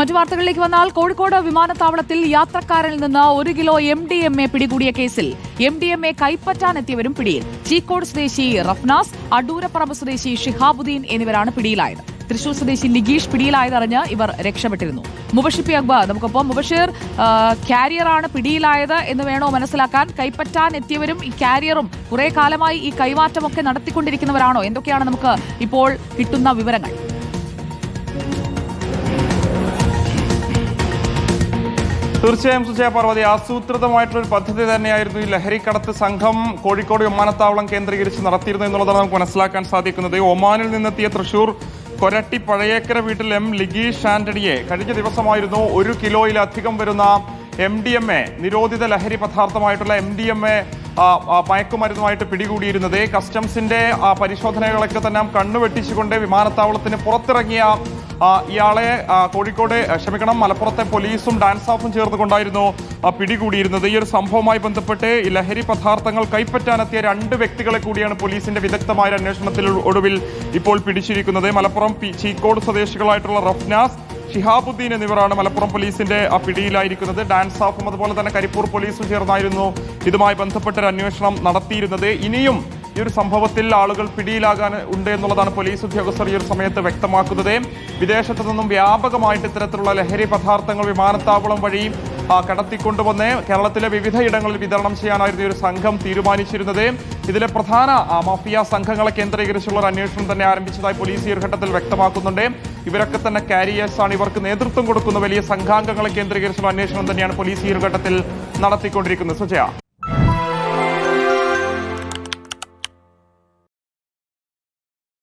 മറ്റു വാർത്തകളിലേക്ക് വന്നാൽ കോഴിക്കോട് വിമാനത്താവളത്തിൽ യാത്രക്കാരിൽ നിന്ന് ഒരു kilo M D M A പിടികൂടിയ കേസിൽ എം ഡി എം എ കൈപ്പറ്റാനെത്തിയവരും പിടിയിൽ. ചീക്കോട് സ്വദേശി റഫ്നാസ് അടൂരപ്പറമ്പ് സ്വദേശി ഷിഹാബുദ്ദീൻ എന്നിവരാണ് പിടിയിലായത്. തൃശൂർ സ്വദേശി ലിഗീഷ് പിടിയിലായതറിഞ്ഞ് ഇവർ രക്ഷപ്പെട്ടിരുന്നു. മുബഷിർ പി അക്ബർ നമുക്കൊപ്പം മുബഷിർ കാരിയറാണ് പിടിയിലായത് എന്ന് വേണോ മനസ്സിലാക്കാൻ കൈപ്പറ്റാൻ എത്തിയവരും ഈ കാരിയറും കുറെ കാലമായി ഈ കൈമാറ്റമൊക്കെ നടത്തിക്കൊണ്ടിരിക്കുന്നവരാണോ? എന്തൊക്കെയാണ് നമുക്ക് ഇപ്പോൾ കിട്ടുന്ന വിവരങ്ങൾ? തീർച്ചയായും സുജയ പാർവതി ആസൂത്രിതമായിട്ടുള്ള ഒരു പദ്ധതി തന്നെയായിരുന്നു ഈ ലഹരി കടത്ത് സംഘം കോഴിക്കോട് വിമാനത്താവളം കേന്ദ്രീകരിച്ച് നടത്തിയിരുന്നു എന്നുള്ളതാണ് നമുക്ക് മനസ്സിലാക്കാൻ സാധിക്കുന്നത്. ഒമാനിൽ നിന്നെത്തിയ തൃശൂർ കൊരട്ടി പഴയേക്കര വീട്ടിൽ എം ലിഗീഷ് ആന്റണിയെ കഴിഞ്ഞ ദിവസമായിരുന്നു ഒരു കിലോയിലധികം വരുന്ന എം ഡി എം എ നിരോധിത ലഹരി പദാർത്ഥമായിട്ടുള്ള എം ഡി എം എ മയക്കുമരുന്നുമായിട്ട് പിടികൂടിയിരുന്നത്. കസ്റ്റംസിന്റെ പരിശോധനകളൊക്കെ തന്നെ കണ്ണുവെട്ടിച്ചുകൊണ്ട് വിമാനത്താവളത്തിന് പുറത്തിറങ്ങിയ ഇയാളെ കോഴിക്കോട് ക്ഷമിക്കണം മലപ്പുറത്തെ പോലീസും ഡാൻസ് ഓഫും ചേർന്നുകൊണ്ടായിരുന്നു കൊണ്ടായിരുന്നു പിടികൂടിയിരുന്നത്. ഈ ഒരു സംഭവവുമായി ബന്ധപ്പെട്ട് ലഹരി പദാർത്ഥങ്ങൾ കൈപ്പറ്റാനെത്തിയ രണ്ട് വ്യക്തികളെ കൂടിയാണ് പോലീസിന്റെ വിദഗ്ധമായ അന്വേഷണത്തിൽ ഒടുവിൽ ഇപ്പോൾ പിടിച്ചിരിക്കുന്നത്. മലപ്പുറം ചീക്കോട് സ്വദേശികളായിട്ടുള്ള റഫ്നാസ് ഷിഹാബുദ്ദീൻ എന്നിവരാണ് മലപ്പുറം പോലീസിന്റെ പിടിയിലായിരിക്കുന്നത്. ഡാൻസ് ഓഫും അതുപോലെ തന്നെ കരിപ്പൂർ പോലീസും ചേർന്നായിരുന്നു. ഇതുമായി ബന്ധപ്പെട്ട ഒരു അന്വേഷണം നടത്തിയിരുന്നത്. ഇനിയും ഈ ഒരു സംഭവത്തിൽ ആളുകൾ പിടിയിലാകാൻ ഉണ്ട് എന്നുള്ളതാണ് പോലീസ് ഉദ്യോഗസ്ഥർ ഈ ഒരു സമയത്ത് വ്യക്തമാക്കുന്നത്. വിദേശത്തു നിന്നും വ്യാപകമായിട്ട് ഇത്തരത്തിലുള്ള ലഹരി പദാർത്ഥങ്ങൾ വിമാനത്താവളം വഴി കടത്തിക്കൊണ്ടുവന്ന് കേരളത്തിലെ വിവിധ ഇടങ്ങളിൽ വിതരണം ചെയ്യാനായിരുന്നു ഒരു സംഘം തീരുമാനിച്ചിരുന്നത്. ഇതിലെ പ്രധാന മാഫിയ സംഘങ്ങളെ കേന്ദ്രീകരിച്ചുള്ള ഒരു അന്വേഷണം തന്നെ ആരംഭിച്ചതായി പോലീസ് ഈ ഒരു ഘട്ടത്തിൽ വ്യക്തമാക്കുന്നുണ്ട്. ഇവരൊക്കെ തന്നെ കാരിയേഴ്സാണ്. ഇവർക്ക് നേതൃത്വം കൊടുക്കുന്ന വലിയ സംഘാംഗങ്ങളെ കേന്ദ്രീകരിച്ചുള്ള അന്വേഷണം തന്നെയാണ് പോലീസ് ഈ ഒരു ഘട്ടത്തിൽ നടത്തിക്കൊണ്ടിരിക്കുന്നത്. സുജയ.